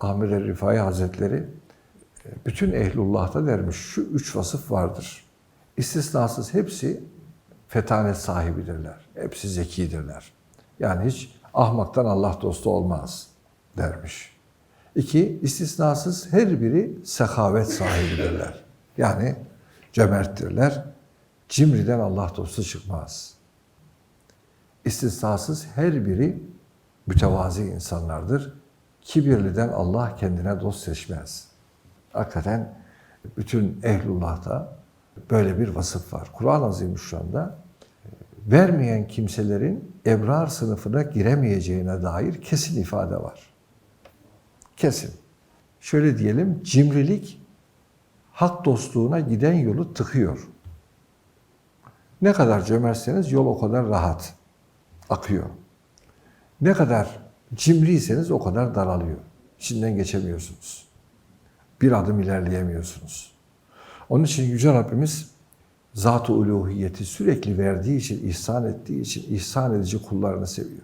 Ahmet el Rifai Hazretleri e, bütün ehlullah'ta dermiş şu üç vasıf vardır. İstisnasız hepsi fetanet sahibidirler. Hepsi zekidirler. Yani hiç ahmaktan Allah dostu olmaz dermiş. İki, istisnasız her biri sehavet sahibidirler. Yani cömerttirler. Cimriden Allah dostu çıkmaz. İstisnasız her biri mütevazi insanlardır. Kibirliden Allah kendine dost seçmez. Hakikaten bütün ehlullah'ta böyle bir vasıf var. Kur'an-ı Azimüşşan'da vermeyen kimselerin ebrar sınıfına giremeyeceğine dair kesin ifade var. Kesin. Şöyle diyelim, cimrilik hak dostluğuna giden yolu tıkıyor. Ne kadar cömertseniz yol o kadar rahat akıyor. Ne kadar cimriyseniz o kadar daralıyor. İçinden geçemiyorsunuz. Bir adım ilerleyemiyorsunuz. Onun için Yüce Rabbimiz zat-ı uluhiyeti sürekli verdiği için, ihsan ettiği için ihsan edici kullarını seviyor.